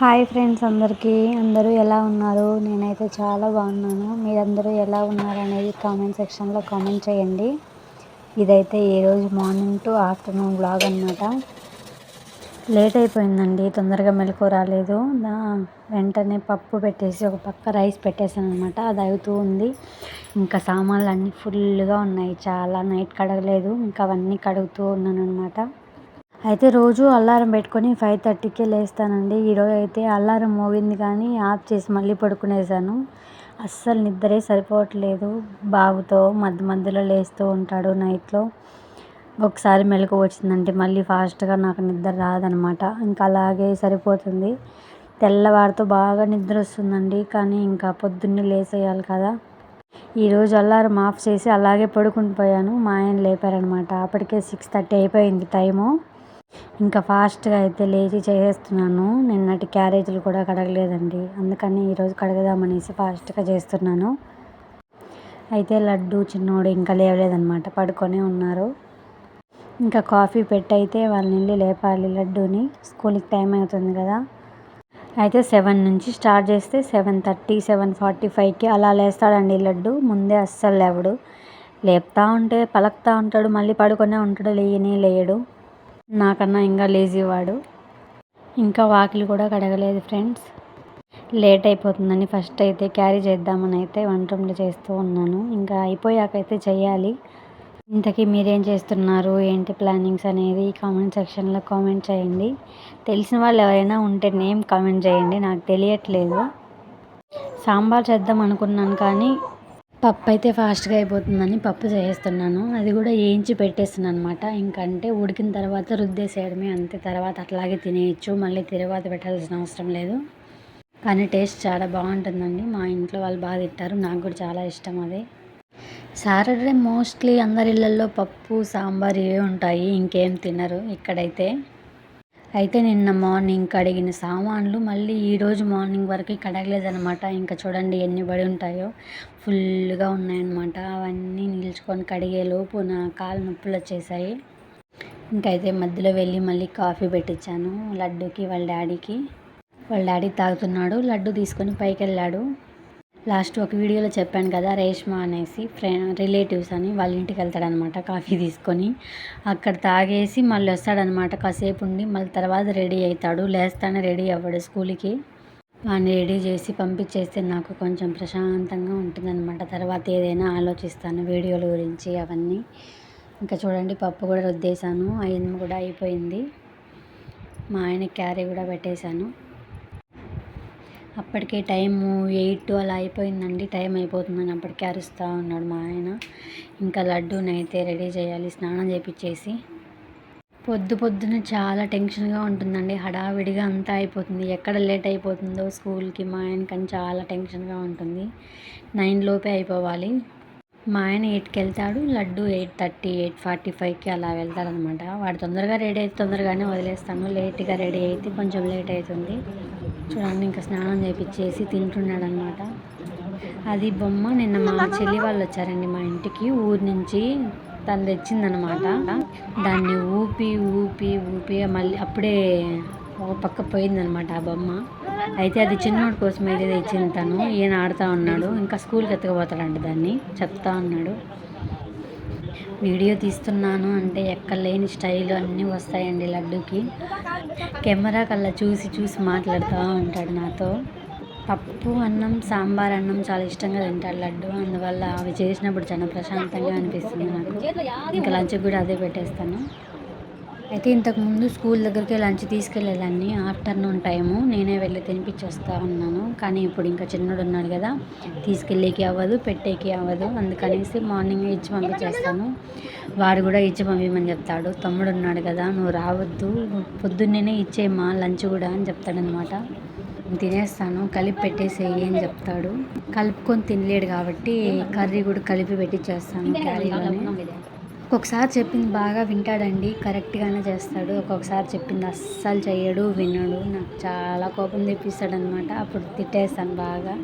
Hi friends అందరికీ. అందరూ ఎలా ఉన్నారు? నేనైతే చాలా బాగున్నాను. మీరందరూ ఎలా ఉన్నారు అనేది కామెంట్ సెక్షన్లో కామెంట్ చేయండి. ఇదైతే ఈరోజు మార్నింగ్ టు ఆఫ్టర్నూన్ బ్లాగ్ అనమాట లేట్ అయిపోయిందండి. తొందరగా మెలకు రాలేదు. వెంటనే పప్పు పెట్టేసి ఒక పక్క రైస్ పెట్టేశాను అనమాట అది అవుతూ ఉంది. ఇంకా సామాన్లు అన్నీ ఫుల్గా ఉన్నాయి. చాలా నైట్ కడగలేదు. ఇంకా అవన్నీ కడుగుతూ ఉన్నాను అనమాట అయితే రోజు అలారం పెట్టుకొని ఫైవ్ థర్టీకే లేస్తానండి. ఈరోజు అయితే అలారం మోగింది కానీ ఆఫ్ చేసి మళ్ళీ పడుకునేసాను. అస్సలు నిద్రే సరిపోవట్లేదు. బాబుతో మధ్య మధ్యలో లేస్తూ ఉంటాడు నైట్లో. ఒకసారి మెలకు వచ్చిందంటే మళ్ళీ ఫాస్ట్గా నాకు నిద్ర రాదనమాట. ఇంకా అలాగే సరిపోతుంది. తెల్లవారితో బాగా నిద్ర వస్తుందండి. కానీ ఇంకా పొద్దున్నే లేసేయాలి కదా. ఈరోజు అల్లారం ఆఫ్ చేసి అలాగే పడుకుని పోయాను. మా ఆయన లేపారనమాట. అప్పటికే సిక్స్ థర్టీ అయిపోయింది టైము. ఇంకా ఫాస్ట్గా అయితే లేచి చేసేస్తున్నాను. నిన్నటి క్యారేజీలు కూడా కడగలేదండి. అందుకని ఈరోజు కడగదామనేసి ఫాస్ట్గా చేస్తున్నాను. అయితే లడ్డు చిన్నోడు ఇంకా లేవలేదనమాట పడుకొనే ఉన్నారు. ఇంకా కాఫీ పెట్టయితే వాళ్ళని వెళ్ళి లేపాలి లడ్డూని. స్కూల్కి టైం అవుతుంది కదా. అయితే సెవెన్ నుంచి స్టార్ట్ చేస్తే సెవెన్ థర్టీ సెవెన్ ఫార్టీ ఫైవ్కి అలా లేస్తాడండి లడ్డు. ముందే అస్సలు లేవడు. లేపుతా ఉంటే పలకుతూ ఉంటాడు. మళ్ళీ పడుకొనే ఉంటాడు. లేయనే లేయడు. నాకన్నా ఇంకా లేజీ వాడు ఇంకా వాకిలి కూడా కడగలేదు ఫ్రెండ్స్. లేట్ అయిపోతుందని ఫస్ట్ అయితే క్యారీ చేద్దామని అయితే వంట చేస్తూ ఉన్నాను. ఇంకా అయిపోయాకైతే చేయాలి. ఇంతకీ మీరేం చేస్తున్నారు? ఏంటి ప్లానింగ్స్ అనేది? కామెంట్ సెక్షన్లో కామెంట్ చేయండి. తెలిసిన వాళ్ళు ఎవరైనా ఉంటే నేమ్ కామెంట్ చేయండి. నాకు తెలియట్లేదు. సాంబార్ చేద్దాం అనుకున్నాను కానీ పప్పు అయితే ఫాస్ట్గా అయిపోతుందని పప్పు చేస్తున్నాను అది కూడా వేయించి పెట్టేస్తున్నాను అనమాట ఇంకంటే ఉడికిన తర్వాత రుద్దేసేయడమే అంతే. తర్వాత అట్లాగే తినేయచ్చు. మళ్ళీ తర్వాత పెట్టాల్సిన అవసరం లేదు. కానీ టేస్ట్ చాలా బాగుంటుందండి. మా ఇంట్లో వాళ్ళు బాగా తింటారు. నాకు కూడా చాలా ఇష్టం అది. సాటర్డే మోస్ట్లీ అందరి ఇళ్ళల్లో పప్పు సాంబార్ ఇవే ఉంటాయి. ఇంకేం తినరు ఇక్కడైతే. అయితే నిన్న మార్నింగ్ కడిగిన సామాన్లు మళ్ళీ ఈరోజు మార్నింగ్ వరకు కడగలేదనమాట ఇంకా చూడండి ఎన్ని పడి ఉంటాయో. ఫుల్గా ఉన్నాయన్నమాట. అవన్నీ నిల్చుకొని కడిగేలోపు నా కాలు నొప్పులు వచ్చేసాయి. ఇంకైతే మధ్యలో వెళ్ళి మళ్ళీ కాఫీ పెట్టించాను లడ్డుకి వాళ్ళ డాడీకి. వాళ్ళ డాడీ తాగుతున్నాడు లడ్డు తీసుకొని పైకి వెళ్ళాడు లాస్ట్ ఒక వీడియోలో చెప్పాను కదా రేష్మా అనేసి ఫ్రెండ్ రిలేటివ్స్ అని వాళ్ళ ఇంటికి వెళ్తాడనమాట కాఫీ తీసుకొని. అక్కడ తాగేసి మళ్ళీ వస్తాడనమాట కాసేపు ఉండి మళ్ళీ తర్వాత రెడీ అవుతాడు లేస్తానే రెడీ అవ్వడు స్కూల్కి. వాడిని రెడీ చేసి పంపించేస్తే నాకు కొంచెం ప్రశాంతంగా ఉంటుందన్నమాట. తర్వాత ఏదైనా ఆలోచిస్తాను వీడియోల గురించి అవన్నీ. ఇంకా చూడండి పప్పు కూడా రుద్దేశాను అయ్యింది కూడా అయిపోయింది. మా ఆయన క్యారీ కూడా పెట్టేశాను. అప్పటికే టైము ఎయిట్ అలా అయిపోయిందండి. టైం అయిపోతుందని అప్పటికే అరుస్తూ ఉన్నాడు మా ఆయన. ఇంకా లడ్డూనైతే రెడీ చేయాలి స్నానం చేపించేసి పొద్దు పొద్దున చాలా టెన్షన్గా ఉంటుందండి. హడావిడిగా అంతా అయిపోతుంది. ఎక్కడ లేట్ అయిపోతుందో స్కూల్కి మా ఆయనకని చాలా టెన్షన్గా ఉంటుంది. నైన్ లోపే అయిపోవాలి. మా ఆయన ఎయిట్కి వెళ్తాడు laddu eight thirty eight forty ఫైవ్కి అలా వెళ్తాడనమాట. వాడు తొందరగా రెడీ అయితే తొందరగానే వదిలేస్తాను. లేట్గా రెడీ అయితే కొంచెం లేట్ అవుతుంది. చూడండి ఇంకా స్నానం చేపించేసి తింటున్నాడు అనమాట అది బొమ్మ నిన్న మా చెల్లి వాళ్ళు వచ్చారండి మా ఇంటికి ఊరి నుంచి తను తెచ్చిందనమాట. దాన్ని ఊపి ఊపి ఊపి మళ్ళీ అప్పుడే ఒక పక్క పోయిందనమాట ఆ బొమ్మ. అయితే అది చిన్నోడి కోసం అయితే తెచ్చింది తను ఈయన ఆడుతూ ఉన్నాడు ఇంకా స్కూల్కి ఎత్తుకుపోతాడంట దాన్ని చెప్తా ఉన్నాడు. వీడియో తీస్తున్నాను అంటే ఎక్కడ లేని స్టైల్ అన్నీ వస్తాయండి లడ్డుకి. కెమెరా కల్లా చూసి చూసి మాట్లాడుతూ ఉంటాడు నాతో. పప్పు అన్నం సాంబార్ అన్నం చాలా ఇష్టంగా తింటాడు లడ్డు. అందువల్ల అవి చేసినప్పుడు చాలా ప్రశాంతంగా అనిపిస్తుంది నాకు. ఇంకా లంచ్కి కూడా అదే పెట్టేస్తాను. అయితే ఇంతకుముందు స్కూల్ దగ్గరికి లంచ్ తీసుకెళ్ళేదాన్ని ఆఫ్టర్నూన్ టైము. నేనే వెళ్ళి తినిపించేస్తా ఉన్నాను కానీ ఇప్పుడు ఇంకా చిన్నోడు ఉన్నాడు కదా తీసుకెళ్ళేకి అవ్వదు పెట్టేకి అవ్వదు. అందుకనేసి మార్నింగ్ ఇచ్చి పంపించేస్తాను. వాడు కూడా ఇచ్చి పంపించమని చెప్తాడు. తమ్ముడు ఉన్నాడు కదా నువ్వు రావద్దు. పొద్దున్నే ఇచ్చేయమ్మా లంచ్ కూడా అని చెప్తాడనమాట తినేస్తాను కలిపి పెట్టేసేయి అని చెప్తాడు. కలుపుకొని తినలేడు కాబట్టి కర్రీ కూడా కలిపి పెట్టించేస్తాను క్యారీలోనే. ఒక్కొక్కసారి చెప్పింది బాగా వింటాడండి. కరెక్ట్గానే చేస్తాడు. ఒక్కొక్కసారి చెప్పింది అస్సలు చేయడు వినడు. నాకు చాలా కోపం తెప్పిస్తాడు అనమాట అప్పుడు తిట్టేస్తాను బాగా.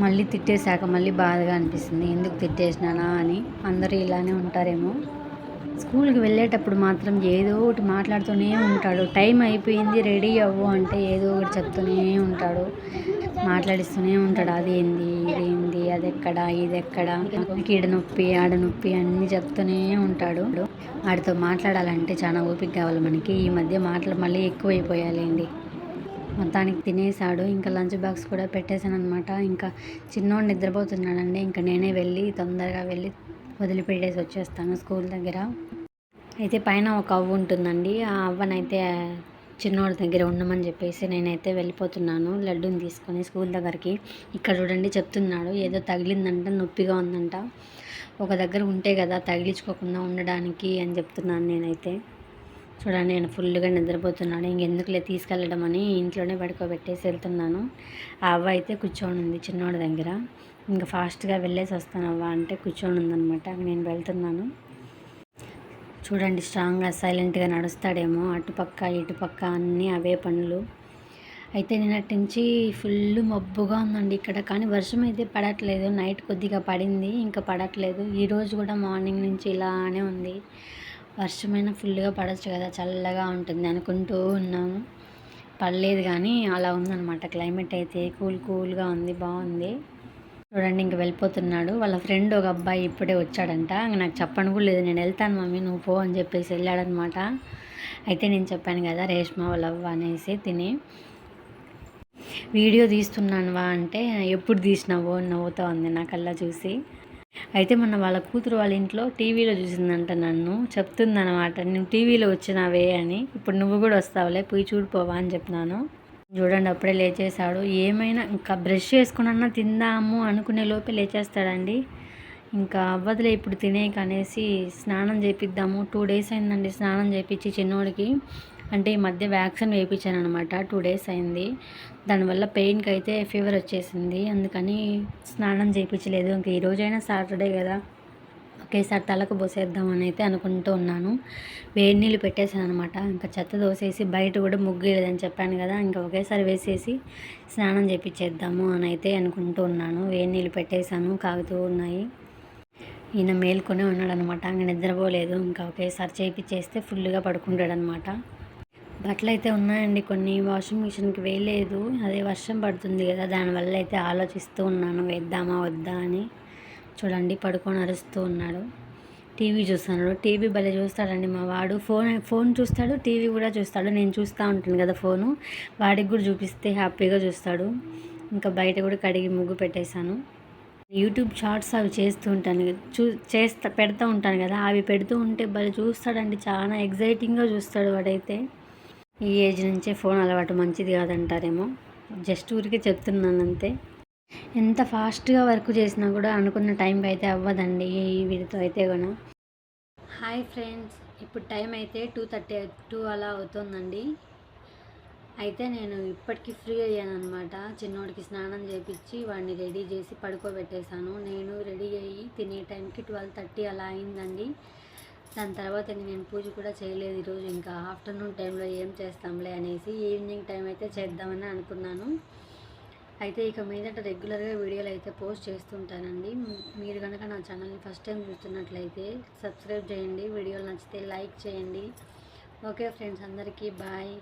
మళ్ళీ తిట్టేశాక మళ్ళీ బాధగా అనిపిస్తుంది. ఎందుకు తిట్టేసినానా అని. అందరూ ఇలానే ఉంటారేమో. స్కూల్కి వెళ్ళేటప్పుడు మాత్రం ఏదో ఒకటి మాట్లాడుతూనే ఉంటాడు. టైం అయిపోయింది రెడీ అవ్వు అంటే ఏదో ఒకటి చెప్తూనే ఉంటాడు. మాట్లాడిస్తూనే ఉంటాడు. అదేంది ఇది అది ఎక్కడ ఇది ఎక్కడ ఈడ నొప్పి ఆడ నొప్పి అన్నీ చెప్తూనే ఉంటాడు. వాడితో మాట్లాడాలంటే చాలా ఓపిక కావాలి మనకి. ఈ మధ్య మాటలు మళ్ళీ ఎక్కువైపోయాలండి. మొత్తానికి తినేసాడు ఇంకా లంచ్ బాక్స్ కూడా పెట్టేశాను అనమాట ఇంకా చిన్నోడు నిద్రపోతున్నాడండి. ఇంకా నేనే వెళ్ళి తొందరగా వెళ్ళి వదిలిపెట్టేసి వచ్చేస్తాను స్కూల్ దగ్గర. అయితే పైన ఒక అవ్వ ఉంటుందండి. ఆ అవ్వనైతే చిన్నవాడి దగ్గర ఉండమని చెప్పేసి నేనైతే వెళ్ళిపోతున్నాను. లడ్డూని తీసుకొని స్కూల్ దగ్గరికి. ఇక్కడ చూడండి చెప్తున్నాడు ఏదో తగిలిందంట నొప్పిగా ఉందంట. ఒక దగ్గర ఉంటే కదా తగిలించుకోకుండా ఉండడానికి అని చెప్తున్నాను నేనైతే. చూడండి నేను ఫుల్గా నిద్రపోతున్నాను. ఇంకెందుకులే తీసుకెళ్ళడం అని ఇంట్లోనే పడుకోబెట్టేసి వెళ్తున్నాను. ఆ అవ్వ అయితే కూర్చొని ఉంది చిన్నోడి దగ్గర. ఇంకా ఫాస్ట్గా వెళ్ళేసి వస్తాను అవ్వ అంటే కూర్చొని ఉందనమాట నేను వెళ్తున్నాను. చూడండి స్ట్రాంగ్గా సైలెంట్గా నడుస్తాడేమో. అటుపక్క ఇటుపక్క అన్నీ అవే పనులు. అయితే నిన్నటి నుంచి ఫుల్ మబ్బుగా ఉందండి ఇక్కడ. కానీ వర్షం అయితే పడట్లేదు. నైట్ కొద్దిగా పడింది ఇంకా పడట్లేదు. ఈరోజు కూడా మార్నింగ్ నుంచి ఇలానే ఉంది. వర్షమైనా ఫుల్గా పడచ్చు కదా చల్లగా ఉంటుంది అనుకుంటూ ఉన్నాము పడలేదు కానీ అలా ఉందన్నమాట. క్లైమేట్ అయితే కూల్ కూల్గా ఉంది బాగుంది. చూడండి ఇంక వెళ్ళిపోతున్నాడు. వాళ్ళ ఫ్రెండ్ ఒక అబ్బాయి ఇప్పుడే వచ్చాడంట. నాకు చెప్పను కూడా లేదు. నేను వెళ్తాను మమ్మీ నువ్వు పో అని చెప్పేసి వెళ్ళాడనమాట. అయితే నేను చెప్పాను కదా రేష్మ వాళ్ళవ్వ అనేసి తిని వీడియో తీస్తున్నానువా అంటే ఎప్పుడు తీసినావో నవ్వుతా ఉంది నాకల్లా చూసి. అయితే మొన్న వాళ్ళ కూతురు వాళ్ళ ఇంట్లో టీవీలో చూసిందంట నన్ను. చెప్తుందనమాట నువ్వు టీవీలో వచ్చినావే అని. ఇప్పుడు నువ్వు కూడా వస్తావులే పోయి చూడిపోవా అని చెప్పినాను. చూడండి అప్పుడే లేచేశాడు. ఏమైనా ఇంకా బ్రష్ చేసుకున్నా తిందాము అనుకునే లోపే లేచేస్తాడండి. ఇంకా అవ్వదులే ఇప్పుడు తినేక అనేసి స్నానం చేపిద్దాము. టూ డేస్ అయిందండి స్నానం చేపించి చిన్నోడికి. అంటే ఈ మధ్య వ్యాక్సిన్ వేయించాను అనమాట టూ డేస్ అయింది. దానివల్ల పెయిన్కి అయితే ఫీవర్ వచ్చేసింది. అందుకని స్నానం చేయించలేదు ఇంకా ఈరోజైనా సాటర్డే కదా. ఒకేసారి తలకు పోసేద్దామని అయితే అనుకుంటూ ఉన్నాను. వేడి నీళ్ళు పెట్టేసాను అనమాట. ఇంకా చెత్త దోసేసి బయట కూడా ముగ్గేయలేదని చెప్పాను కదా ఇంకా ఒకేసారి వేసేసి స్నానం చేపించేద్దాము అని అయితే అనుకుంటూ ఉన్నాను. వేడి నీళ్ళు పెట్టేశాను కాగుతూ ఉన్నాయి. ఈయన మేల్కొనే ఉన్నాడు అనమాట ఇంకా నిద్రపోలేదు. ఇంకా ఒకేసారి చేయించేస్తే ఫుల్గా పడుకుంటాడు అనమాట బట్టలు అయితే ఉన్నాయండి కొన్ని. వాషింగ్ మిషన్కి వేయలేదు. అదే వర్షం పడుతుంది కదా దానివల్ల అయితే ఆలోచిస్తూ ఉన్నాను వేద్దామా వద్దా అని. చూడండి పడుకొని అరుస్తూ ఉన్నాడు. టీవీ చూస్తున్నాడు. టీవీ భలే చూస్తాడండి మా వాడు. ఫోన్ ఫోన్ చూస్తాడు టీవీ కూడా చూస్తాడు. నేను చూస్తూ ఉంటాను కదా ఫోను. వాడికి కూడా చూపిస్తే హ్యాపీగా చూస్తాడు. ఇంకా బయట కూడా కడిగి ముగ్గు పెట్టేశాను. యూట్యూబ్ షార్ట్స్ అవి చేస్తూ ఉంటాను చూ చేస్తా పెడతా ఉంటాను కదా. అవి పెడుతూ ఉంటే భలే చూస్తాడండి. చాలా ఎగ్జైటింగ్గా చూస్తాడు వాడైతే. ఈ ఏజ్ నుంచే ఫోన్ అలవాటు మంచిది కాదంటారేమో. జస్ట్ ఊరికే చెప్తున్నాను అంతే. ఎంత ఫాస్ట్గా వర్క్ చేసినా కూడా అనుకున్న టైంకి అయితే అవ్వదండి వీటితో వీడితో అయితే కూడా హాయ్ ఫ్రెండ్స్ ఇప్పుడు టైం అయితే టూ థర్టీ టూ అలా అవుతుందండి. అయితే నేను ఇప్పటికీ ఫ్రీ అయ్యాను అనమాట చిన్నోడికి స్నానం చేపించి వాడిని రెడీ చేసి పడుకోబెట్టేశాను. నేను రెడీ అయ్యి తినే టైంకి ట్వెల్వ్ థర్టీ అలా అయిందండి. దాని తర్వాత నేను పూజ కూడా చేయలేదు ఈరోజు. ఇంకా ఆఫ్టర్నూన్ టైంలో ఏం చేస్తాంలే అనేసి ఈవినింగ్ టైం అయితే చేద్దామని అనుకున్నాను. అయితే ఇక మీదట రెగ్యులర్గా వీడియోలు అయితే పోస్ట్ చేస్తుంటానండి. మీరు కనుక నా ఛానల్ని ఫస్ట్ టైం చూస్తున్నట్లయితే సబ్స్క్రైబ్ చేయండి. వీడియోలు నచ్చితే లైక్ చేయండి. ఓకే ఫ్రెండ్స్ అందరికీ బాయ్.